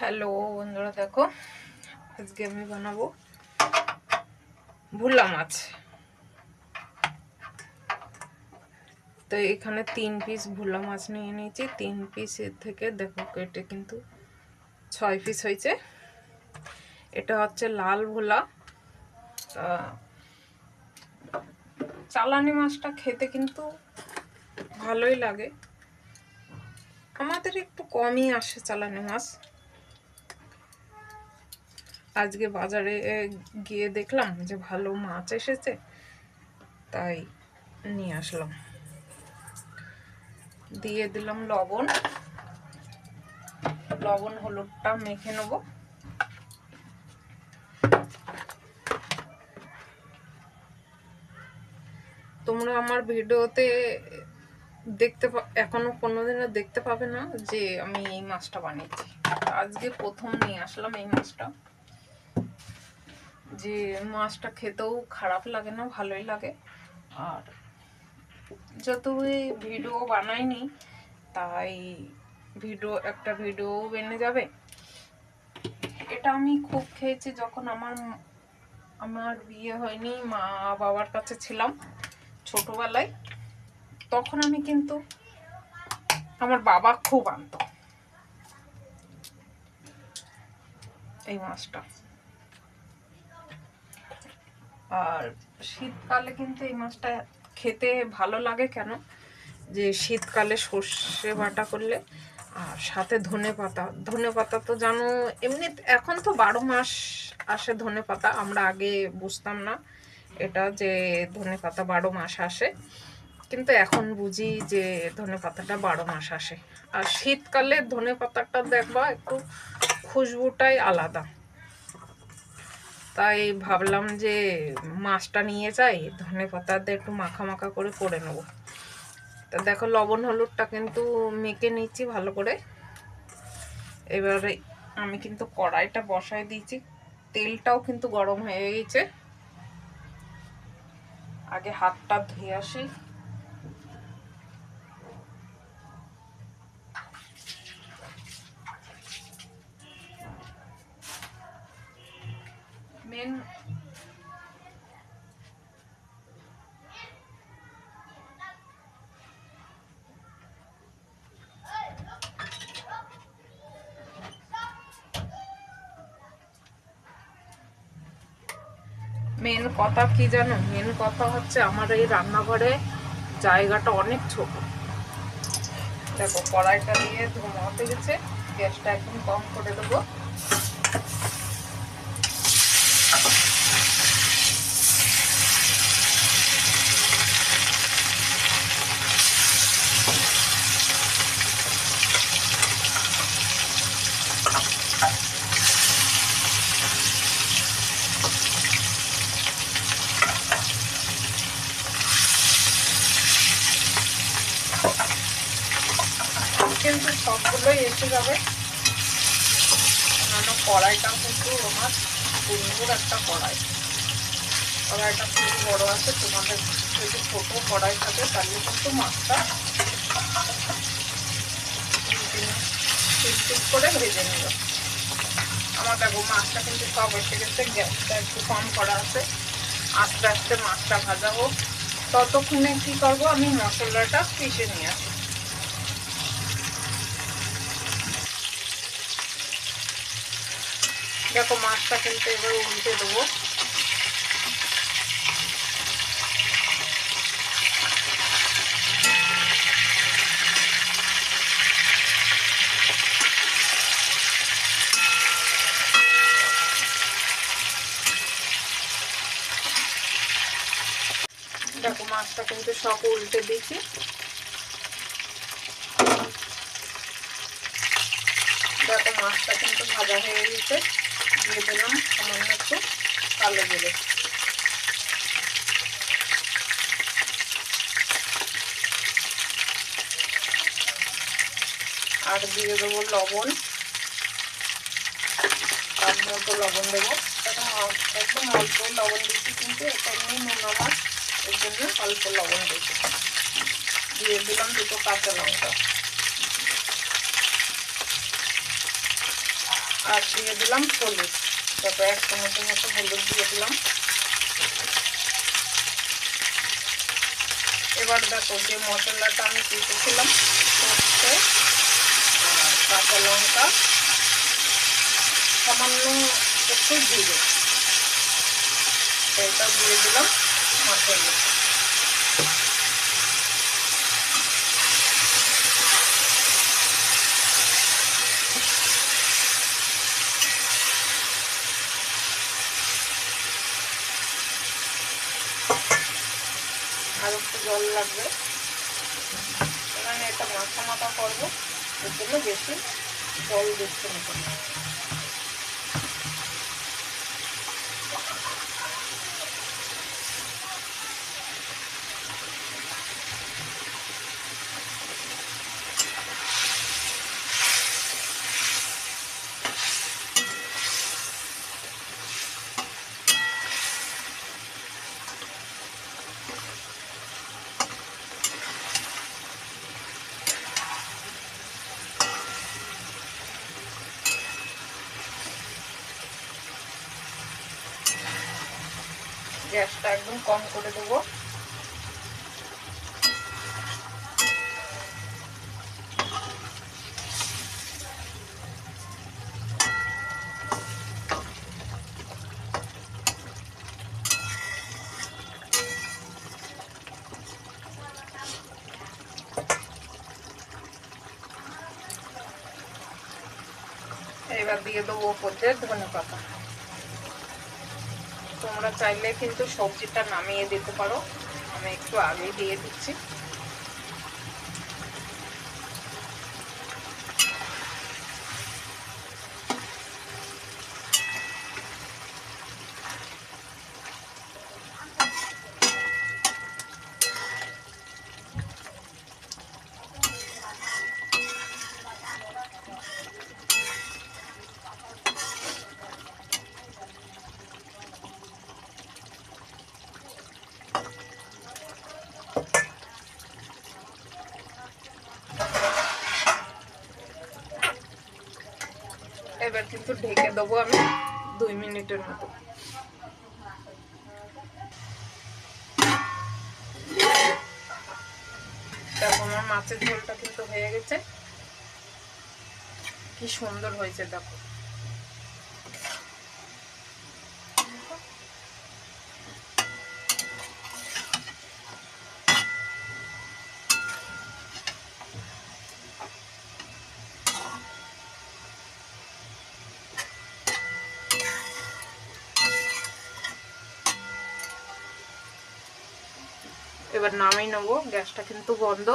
Hello বন্ধুরা, দেখো আজকে আমি বানাবো ভুলা মাছ। তো এখানে তিন পিস ভুলা মাছ নিয়ে নিয়েছি। তিন পিস এর থেকে দেখো কেটে কিন্তু ছয় পিস হয়েছে। এটা হচ্ছে লাল ভোলা চালানি মাছটা খেতে কিন্তু ভালোই লাগে। আমাদের একটু কমই আসে চালানি মাছ। আজকে বাজারে গিয়ে দেখলাম যে ভালো মাছ এসেছে, তাই নিয়ে আসলাম। দিয়ে দিলাম লবণ। লবণ হলুদটা মেখে নেব। তোমরা আমার ভিডিওতে দেখতে এখনও কোনোদিনও দেখতে পাবে না যে আমি এই মাছটা বানিয়েছি। আজকে প্রথম নিয়ে আসলাম এই মাছটা। যে মাছটা খেতেও খারাপ লাগে না, ভালোই লাগে। আর যত ভিডিও বানাইনি, তাই ভিডিও, একটা ভিডিও বেনে যাবে। এটা আমি খুব খেয়েছি যখন আমার আমার বিয়ে হয়নি, মা বাবার কাছে ছিলাম ছোটবেলায়। তখন আমি কিন্তু আমার বাবা খুব আনত এই মাছটা। আর শীতকালে কিন্তু এই মাছটা খেতে ভালো লাগে কেন? যে শীতকালে সর্ষে বাটা করলে আর সাথে ধনে পাতা। ধনে পাতা তো জানো, এমনি এখন তো বারো মাস আসে ধনে পাতা, আমরা আগে বুঝতাম না এটা যে ধনে পাতা বারো মাস আসে। কিন্তু এখন বুঝি যে ধনে পাতাটা বারো মাস আসে। আর শীতকালে ধনে পাতাটা দেখবা একটু খুশবুটাই আলাদা। তাই ভাবলাম যে মাছটা নিয়ে যাই, ধনে দিয়ে একটু মাখা মাখা করে করে নেব। তা দেখো লবণ হলুদটা কিন্তু মেখে নিচ্ছি ভালো করে। এবারে আমি কিন্তু কড়াইটা বসায় দিয়েছি, তেলটাও কিন্তু গরম হয়ে গেছে। আগে হাতটা ধুয়ে আসি। মেন মেন কথা কি জানো? মেন কথা হচ্ছে আমার এই রান্নাঘরে জায়গাটা অনেক ছোট। দেখো, কড়াইটা দিয়ে ধোমাতে গেছে, গ্যাসটা একদম কম করে দেবো কিন্তু সবগুলোই এসে যাবে। কেন কড়াইটাও কিন্তু আমার সুন্দর একটা কড়াই। কড়াইটা খুব বড় আছে, তোমাদের যদি ছোটো কড়াই থাকে তাহলে কিন্তু মাছটা ঠিক করে ভেজে নিল। আমার দেখো, মাছটা কিন্তু সব এসে গেছে, গ্যাসটা একটু কম করা আছে। আস্তে আস্তে মাছটা ভাজা হোক। ততক্ষণে কি করব, আমি মশলাটা পিষে নিয়ে আসি। দেখো মাছটা কিন্তু এবার উল্টে দেবো। দেখো মাছটা কিন্তু সব উল্টে দিয়েছি। দেখো মাছটা কিন্তু ভাজা হয়ে গেছে। দিয়ে দিলাম সামান্য একটু কালো জিরে। আর দিয়ে দেবো লবণ। তার মতো লবণ দেবো। একদম অল্প লবণ দিচ্ছি কিন্তু এটা এমনি নোনা মাছ এর জন্য অল্প লবণ দিচ্ছি। দিয়ে দিলাম দুটো কাঁচা লঙ্কা। আর দিয়ে দিলাম হলুদ। তারপর এক চামচের মতো হলুদ দিয়ে দিলাম। এবার দেখো যে মশলাটা আমি আর কাঁচা লঙ্কা, সামান্য একটু জিরে। এটা দিয়ে দিলাম মাছের আর একটু জল লাগবে। এখানে একটা মাথা মাথা করব। এর জন্য বেশি জল দিচ্ছে না। গ্যাসটা একদম কম করে দেবো। এবার দিয়ে দেবো ওপর দিয়ে ধনে পাতা। তোমরা চাইলে কিন্তু সবজিটা নামিয়ে দিতে পারো। আমি একটু আগে দিয়ে দিচ্ছি। এবার কিন্তু ঢেকে দেবো আমি দুই মিনিটের মতো। দেখো আমার মাছের ঝোলটা কিন্তু হয়ে গেছে। কি সুন্দর হয়েছে, দেখো। এবার নামিয়ে নেব গ্যাসটা কিন্তু বন্ধ।